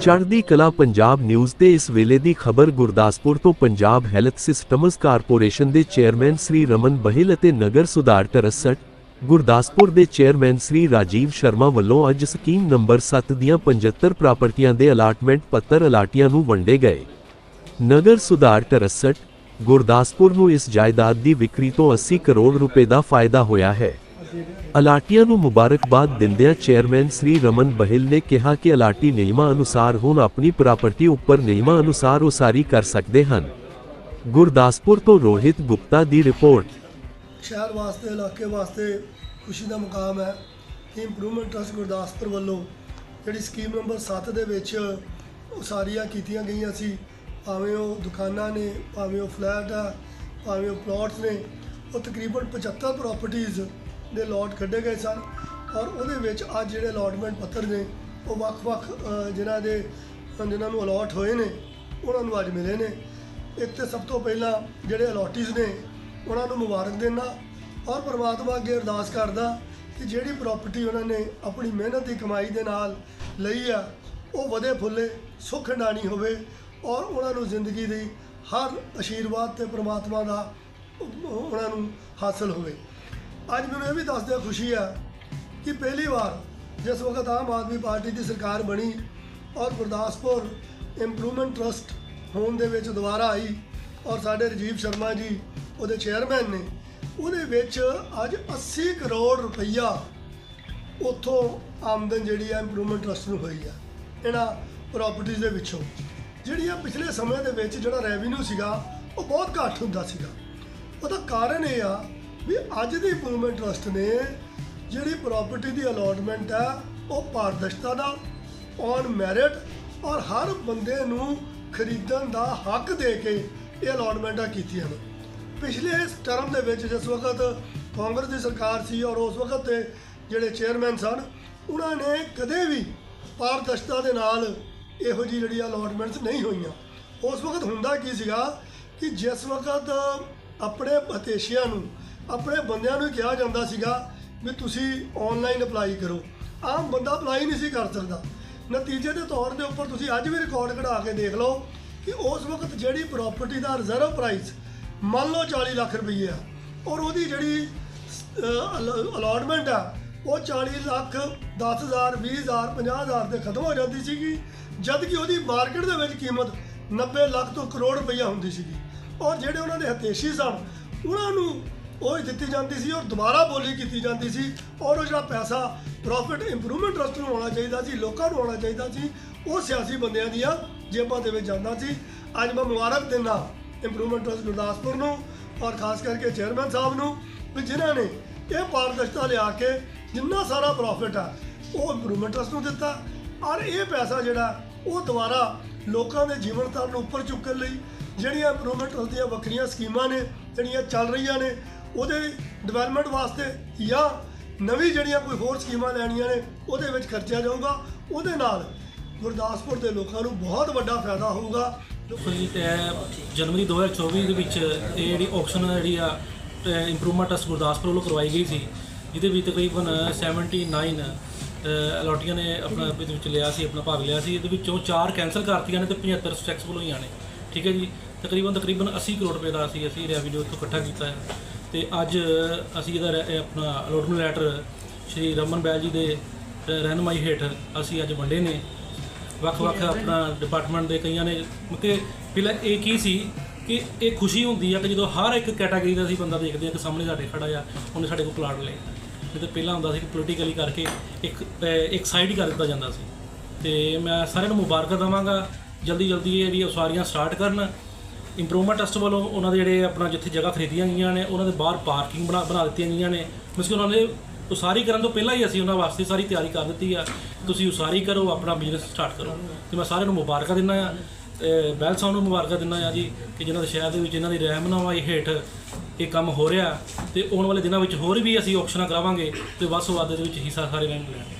ਚੜ੍ਹਦੀ ਕਲਾ ਪੰਜਾਬ ਨਿਊਜ਼ ਤੇ ਇਸ ਵੇਲੇ ਦੀ ਖਬਰ ਗੁਰਦਾਸਪੁਰ ਤੋਂ ਪੰਜਾਬ ਹੈਲਥ ਸਿਸਟਮਜ਼ ਕਾਰਪੋਰੇਸ਼ਨ ਦੇ ਚੇਅਰਮੈਨ ਸ੍ਰੀ ਰਮਨ ਬਹਿਲ ਅਤੇ ਨਗਰ ਸੁਧਾਰ ਟਰੱਸਟ ਗੁਰਦਾਸਪੁਰ ਦੇ ਚੇਅਰਮੈਨ ਸ੍ਰੀ ਰਾਜੀਵ ਸ਼ਰਮਾ ਵੱਲੋਂ ਅੱਜ ਸਕੀਮ ਨੰਬਰ 7 ਦੀਆਂ 75 ਪ੍ਰਾਪਰਟੀਆਂ ਦੇ ਅਲਾਟਮੈਂਟ ਪੱਤਰ ਅਲਾਟੀਆਂ ਨੂੰ ਵੰਡੇ ਗਏ। ਨਗਰ ਸੁਧਾਰ ਟਰੱਸਟ ਗੁਰਦਾਸਪੁਰ ਨੂੰ ਇਸ ਜਾਇਦਾਦ ਦੀ ਵਿਕਰੀ ਤੋਂ 80 ਕਰੋੜ ਰੁਪਏ ਦਾ ਫਾਇਦਾ ਹੋਇਆ ਹੈ। ਅਲਾਟੀਆਂ ਨੂੰ ਮੁਬਾਰਕਬਾਦ ਦਿੰਦਿਆਂ ਚੇਅਰਮੈਨ ਸ੍ਰੀ ਰਮਨ ਬਹਿਲ ਨੇ ਕਿਹਾ ਕਿ ਅਲਾਟੀ ਨਿਯਮਾਂ ਅਨੁਸਾਰ ਹੁਣ ਆਪਣੀ ਪ੍ਰਾਪਰਟੀ ਉੱਪਰ ਨਿਯਮਾਂ ਅਨੁਸਾਰ ਉਸਾਰੀ ਕਰ ਸਕਦੇ ਹਨ। ਗੁਰਦਾਸਪੁਰ ਤੋਂ ਰੋਹਿਤ ਗੁਪਤਾ ਦੀ ਰਿਪੋਰਟ। ਸ਼ਹਿਰ ਵਾਸਤੇ, ਇਲਾਕੇ ਵਾਸਤੇ ਖੁਸ਼ੀ ਦਾ ਮੁਕਾਮ ਹੈ ਕਿ ਇੰਪਰੂਵਮੈਂਟ ਟਰਸਟ ਗੁਰਦਾਸਪੁਰ ਵੱਲੋਂ ਜਿਹੜੀ ਸਕੀਮ ਨੰਬਰ 7 ਦੇ ਵਿੱਚ ਉਸਾਰੀਆਂ ਕੀਤੀਆਂ ਗਈਆਂ ਸੀ। ਭਾਵੇਂ ਉਹ ਦੁਕਾਨਾਂ ਨੇ, ਭਾਵੇਂ ਉਹ ਫਲੈਟ ਆ, ਭਾਵੇਂ ਉਹ ਪਲਾਟਸ ਨੇ, ਉਹ ਤਕਰੀਬਨ 75 ਪ੍ਰਾਪਰਟੀਆਂ ਦੇ ਲੋਟ ਕੱਢੇ ਗਏ ਸਨ ਔਰ ਉਹਦੇ ਵਿੱਚ ਅੱਜ ਜਿਹੜੇ ਅਲਾਟਮੈਂਟ ਪੱਤਰ ਨੇ ਉਹ ਵੱਖ-ਵੱਖ ਅ, ਜਿਨ੍ਹਾਂ ਦੇ ਜਿਨ੍ਹਾਂ ਨੂੰ ਅਲਾਟ ਹੋਏ ਨੇ ਉਹਨਾਂ ਨੂੰ ਅੱਜ ਮਿਲੇ ਨੇ। ਇੱਥੇ ਸਭ ਤੋਂ ਪਹਿਲਾਂ ਜਿਹੜੇ ਅਲਾਟੀਜ਼ ਨੇ ਉਹਨਾਂ ਨੂੰ ਮੁਬਾਰਕ ਦੇਣਾ ਔਰ ਪਰਮਾਤਮਾ ਅੱਗੇ ਅਰਦਾਸ ਕਰਦਾ ਕਿ ਜਿਹੜੀ ਪ੍ਰਾਪਰਟੀ ਉਹਨਾਂ ਨੇ ਆਪਣੀ ਮਿਹਨਤ ਦੀ ਕਮਾਈ ਦੇ ਨਾਲ ਲਈ ਆ ਉਹ ਵਧੇ ਫੁੱਲੇ ਸੁੱਖ ਹੰਡਾਣੀ ਹੋਵੇ ਔਰ ਉਹਨਾਂ ਨੂੰ ਜ਼ਿੰਦਗੀ ਦੀ ਹਰ ਆਸ਼ੀਰਵਾਦ ਤੇ ਪ੍ਰਮਾਤਮਾ ਦਾ ਉਹਨਾਂ ਨੂੰ ਹਾਸਲ ਹੋਵੇ। ਅੱਜ ਮੈਨੂੰ ਇਹ ਵੀ ਦੱਸਦਿਆਂ ਖੁਸ਼ੀ ਆ ਕਿ ਪਹਿਲੀ ਵਾਰ ਜਿਸ ਵਕਤ ਆਮ ਆਦਮੀ ਪਾਰਟੀ ਦੀ ਸਰਕਾਰ ਬਣੀ ਔਰ ਗੁਰਦਾਸਪੁਰ ਇੰਪਰੂਵਮੈਂਟ ਟਰਸਟ ਹੋਣ ਦੇ ਵਿੱਚ ਦੁਬਾਰਾ ਆਈ ਔਰ ਸਾਡੇ ਰਜੀਵ ਸ਼ਰਮਾ ਜੀ, ਉਹਦੇ ਚੇਅਰਮੈਨ ਨੇ, ਉਹਦੇ ਵਿੱਚ ਅੱਜ 80 ਕਰੋੜ ਰੁਪਈਆ ਉੱਥੋਂ ਆਮਦਨ ਜਿਹੜੀ ਹੈ ਇੰਪਰੂਵਮੈਂਟ ਟਰਸਟ ਨੂੰ ਹੋਈ ਆ, ਇਹਨਾਂ ਪ੍ਰਾਪਰਟੀਆਂ ਦੇ ਵਿੱਚੋਂ। ਜਿਹੜੀ ਆ ਪਿਛਲੇ ਸਮੇਂ ਦੇ ਵਿੱਚ ਜਿਹੜਾ ਰੈਵਨਿਊ ਸੀਗਾ, ਉਹ ਬਹੁਤ ਘੱਟ ਹੁੰਦਾ ਸੀਗਾ। ਉਹਦਾ ਕਾਰਨ ਇਹ ਆ ਵੀ ਅੱਜ ਦੀ ਇੰਪਰੂਵਮੈਂਟ ਟਰਸਟ ਨੇ ਜਿਹੜੀ ਪ੍ਰਾਪਰਟੀ ਦੀ ਅਲਾਟਮੈਂਟ ਹੈ, ਉਹ ਪਾਰਦਰਸ਼ਤਾ ਨਾਲ ਔਨ ਮੈਰਿਟ ਔਰ ਹਰ ਬੰਦੇ ਨੂੰ ਖਰੀਦਣ ਦਾ ਹੱਕ ਦੇ ਕੇ ਇਹ ਅਲਾਟਮੈਂਟਾਂ ਕੀਤੀਆਂ ਨੇ। ਪਿਛਲੇ ਟਰਮ ਦੇ ਵਿੱਚ ਜਿਸ ਵਕਤ ਕਾਂਗਰਸ ਦੀ ਸਰਕਾਰ ਸੀ ਔਰ ਉਸ ਵਕਤ ਦੇ ਜਿਹੜੇ ਚੇਅਰਮੈਨ ਸਨ, ਉਹਨਾਂ ਨੇ ਕਦੇ ਵੀ ਪਾਰਦਰਸ਼ਤਾ ਦੇ ਨਾਲ ਇਹੋ ਜਿਹੀ ਜਿਹੜੀ ਅਲਾਟਮੈਂਟਸ ਨਹੀਂ ਹੋਈਆਂ। ਉਸ ਵਕਤ ਹੁੰਦਾ ਕੀ ਸੀਗਾ ਕਿ ਜਿਸ ਵਕਤ ਆਪਣੇ ਹਤੇਸ਼ੀਆਂ ਨੂੰ ਆਪਣੇ ਬੰਦਿਆਂ ਨੂੰ ਕਿਹਾ ਜਾਂਦਾ ਸੀਗਾ ਵੀ ਤੁਸੀਂ ਆਨਲਾਈਨ ਅਪਲਾਈ ਕਰੋ। ਆਮ ਬੰਦਾ ਅਪਲਾਈ ਨਹੀਂ ਸੀ ਕਰ ਸਕਦਾ। ਨਤੀਜੇ ਦੇ ਤੌਰ ਦੇ ਉੱਪਰ ਤੁਸੀਂ ਅੱਜ ਵੀ ਰਿਕਾਰਡ ਕਢਾ ਕੇ ਦੇਖ ਲਓ ਕਿ ਉਸ ਵਕਤ ਜਿਹੜੀ ਪ੍ਰਾਪਰਟੀ ਦਾ ਰਿਜ਼ਰਵ ਪ੍ਰਾਈਸ ਮੰਨ ਲਓ 40 ਲੱਖ ਰੁਪਏ ਆ, ਔਰ ਉਹਦੀ ਜਿਹੜੀ ਅਲਾਟਮੈਂਟ ਆ, ਉਹ 40 ਲੱਖ 10000 20000 50000 ਦੇ ਖਤਮ ਹੋ ਜਾਂਦੀ ਸੀਗੀ ਜਦ ਕਿ ਉਹਦੀ ਮਾਰਕੀਟ ਦੇ ਵਿੱਚ ਕੀਮਤ 90 ਲੱਖ ਤੋਂ ਕਰੋੜ ਰੁਪਈਆ ਹੁੰਦੀ ਸੀਗੀ। ਔਰ ਜਿਹੜੇ ਉਹਨਾਂ ਦੇ ਹਤੇਸ਼ੀ ਸਨ, ਉਹਨਾਂ ਨੂੰ ਉਹ ਦਿੱਤੀ ਜਾਂਦੀ ਸੀ ਔਰ ਦੁਬਾਰਾ ਬੋਲੀ ਕੀਤੀ ਜਾਂਦੀ ਸੀ। ਔਰ ਉਹ ਜਿਹੜਾ ਪੈਸਾ ਪ੍ਰੋਫਿਟ ਇੰਪਰੂਵਮੈਂਟ ਟਰਸਟ ਨੂੰ ਆਉਣਾ ਚਾਹੀਦਾ ਸੀ, ਲੋਕਾਂ ਨੂੰ ਆਉਣਾ ਚਾਹੀਦਾ ਸੀ, ਉਹ ਸਿਆਸੀ ਬੰਦਿਆਂ ਦੀਆਂ ਜੇਬਾਂ ਦੇ ਵਿੱਚ ਜਾਂਦਾ ਸੀ। ਅੱਜ ਮੈਂ ਮੁਬਾਰਕ ਦਿੰਦਾ ਇੰਪਰੂਵਮੈਂਟ ਟਰਸਟ ਗੁਰਦਾਸਪੁਰ ਨੂੰ ਔਰ ਖਾਸ ਕਰਕੇ ਚੇਅਰਮੈਨ ਸਾਹਿਬ ਨੂੰ ਵੀ ਜਿਨ੍ਹਾਂ ਨੇ ਇਹ ਪਾਰਦਰਸ਼ਤਾ ਲਿਆ ਕੇ ਜਿੰਨਾ ਸਾਰਾ ਪ੍ਰੋਫਿਟ ਆ, ਉਹ ਇੰਪਰੂਵਮੈਂਟ ਟਰਸਟ ਨੂੰ ਦਿੱਤਾ। ਔਰ ਇਹ ਪੈਸਾ ਜਿਹੜਾ, ਉਹ ਦੁਬਾਰਾ ਲੋਕਾਂ ਦੇ ਜੀਵਨ ਸਤਰ ਨੂੰ ਉੱਪਰ ਚੁੱਕਣ ਲਈ ਜਿਹੜੀਆਂ ਇੰਪਰੂਵਮੈਂਟ ਟਰਸਟ ਦੀਆਂ ਵੱਖਰੀਆਂ ਸਕੀਮਾਂ ਨੇ, ਜਿਹੜੀਆਂ ਚੱਲ ਰਹੀਆਂ ਨੇ ਉਹਦੇ ਡਿਵੈਲਪਮੈਂਟ ਵਾਸਤੇ ਜਾਂ ਨਵੀਂ ਜਿਹੜੀਆਂ ਕੋਈ ਹੋਰ ਸਕੀਮਾਂ ਲੈਣੀਆਂ ਨੇ, ਉਹਦੇ ਵਿੱਚ ਖਰਚਿਆ ਜਾਊਗਾ। ਉਹਦੇ ਨਾਲ ਗੁਰਦਾਸਪੁਰ ਦੇ ਲੋਕਾਂ ਨੂੰ ਬਹੁਤ ਵੱਡਾ ਫਾਇਦਾ ਹੋਊਗਾ। ਦੇਖੋ ਜੀ ਤੇ ਜਨਵਰੀ 2024 ਦੇ ਵਿੱਚ ਇਹ ਜਿਹੜੀ ਆਕਸ਼ਨ ਜਿਹੜੀ ਆ ਇੰਪਰੂਵਮੈਂਟ ਟਰਸਟ ਗੁਰਦਾਸਪੁਰ ਵੱਲੋਂ ਕਰਵਾਈ ਗਈ ਸੀ, ਜਿਹਦੇ ਵਿੱਚ ਤਕਰੀਬਨ 79 ਅਲੋਟੀਆਂ ਨੇ ਆਪਣਾ ਇਹਦੇ ਵਿੱਚ ਲਿਆ ਸੀ, ਆਪਣਾ ਭਾਗ ਲਿਆ ਸੀ। ਇਹਦੇ ਵਿੱਚੋਂ ਚਾਰ ਕੈਨਸਲ ਕਰਤੀਆਂ ਨੇ ਤੇ 75 ਸਕਸੈਸਫੁਲ ਹੋਈਆਂ ਨੇ ਠੀਕ ਹੈ ਜੀ? ਤਕਰੀਬਨ ਤਕਰੀਬਨ 80 ਕਰੋੜ ਰੁਪਏ ਦਾ ਅਸੀਂ ਅਸੀਂ ਰੈਵਨਿਊ ਇੱਥੋਂ ਇਕੱਠਾ ਕੀਤਾ ਹੈ। ਤੇ ਅੱਜ ਅਸੀਂ ਇਹਦਾ ਰੈ- ਆਪਣਾ ਅਲੋਟਮੈਂਟ ਲੈਟਰ ਸ਼੍ਰੀ ਰਮਨ ਬੈਲ ਜੀ ਦੇ ਰਹਿਨੁਮਾਈ ਹੇਠ ਅਸੀਂ ਅੱਜ ਵੰਡੇ ਨੇ। ਵੱਖ-ਵੱਖ ਆਪਣਾ ਡਿਪਾਰਟਮੈਂਟ ਦੇ ਕਈਆਂ ਨੇ ਕਿ ਪਹਿਲਾਂ ਇਹ ਕੀ ਸੀ ਕਿ ਇਹ ਖੁਸ਼ੀ ਹੁੰਦੀ ਆ ਕਿ ਜਦੋਂ ਹਰ ਇੱਕ ਕੈਟਾਗਰੀ ਦਾ ਅਸੀਂ ਬੰਦਾ ਦੇਖਦੇ ਆ ਕਿ ਸਾਹਮਣੇ ਸਾਡੇ ਖੜਾ ਆ ਉਹਨੇ ਸਾਡੇ ਕੋਲ ਪਲਾਟ ਲਏ ਨਹੀਂ ਤਾਂ ਪਹਿਲਾਂ ਹੁੰਦਾ ਸੀ ਕਿ ਪੋਲੀਟੀਕਲੀ ਕਰਕੇ ਇੱਕ ਅਹ ਇੱਕ ਸਾਈਡ ਹੀ ਕਰ ਦਿੱਤਾ ਜਾਂਦਾ ਸੀ। ਤੇ ਮੈਂ ਸਾਰਿਆਂ ਨੂੰ ਮੁਬਾਰਕਾਂ ਦਵਾਂਗਾ। ਜਲਦੀ ਜਲਦੀ ਇਹ ਜਿਹੜੀ ਉਸਾਰੀਆਂ ਸਟਾਰਟ ਕਰਨ ਇੰਪਰੂਵਮੈਂਟ ਟਰਸਟ ਵੱਲੋਂ ਉਹਨਾਂ ਦੇ ਜਿਹੜੇ ਆਪਣਾ ਜਿੱਥੇ ਜਗ੍ਹਾ ਖਰੀਦੀਆਂ ਗਈਆਂ ਨੇ, ਉਹਨਾਂ ਦੇ ਬਾਹਰ ਪਾਰਕਿੰਗ ਬਣਾ ਬਣਾ ਦਿੱਤੀਆਂ ਗਈਆਂ ਨੇ। ਮਿਸਕੀ ਉਹਨਾਂ ਨੇ ਉਸਾਰੀ ਕਰਨ ਤੋਂ ਪਹਿਲਾਂ ਹੀ ਅਸੀਂ ਉਹਨਾਂ ਵਾਸਤੇ ਸਾਰੀ ਤਿਆਰੀ ਕਰ ਦਿੱਤੀ ਆ। ਤੁਸੀਂ ਉਸਾਰੀ ਕਰੋ, ਆਪਣਾ ਬਿਜ਼ਨਸ ਸਟਾਰਟ ਕਰੋ। ਤੇ ਮੈਂ ਸਾਰਿਆਂ ਨੂੰ ਮੁਬਾਰਕਾਂ ਦਿੰਦਾ ਆ ਤੇ ਬੈਲ ਸਾਊਂਡ ਨੂੰ ਮੁਬਾਰਕਾਂ ਦਿੰਦਾ ਆ ਜੀ, ਕਿ ਜਿਨ੍ਹਾਂ ਦੇ ਸ਼ਹਿਰ ਦੇ ਵਿੱਚ ਇਹਨਾਂ ਦੀ ਰਹਿਮਨਾਮਾਈ ਹੇਠ ਇਹ ਕੰਮ ਹੋ ਰਿਹਾ। ਤੇ ਆਉਣ ਵਾਲੇ ਦਿਨਾਂ ਵਿੱਚ ਹੋਰ ਵੀ ਅਸੀਂ ਆਪਸ਼ਨਾਂ ਕਰਾਵਾਂਗੇ ਤੇ ਵੱਧ ਤੋਂ ਵੱਧ ਦੇ ਵਿੱਚ ਹਿੱਸਾ ਸਾਰੇ ਲੈਣ ਲੈਣ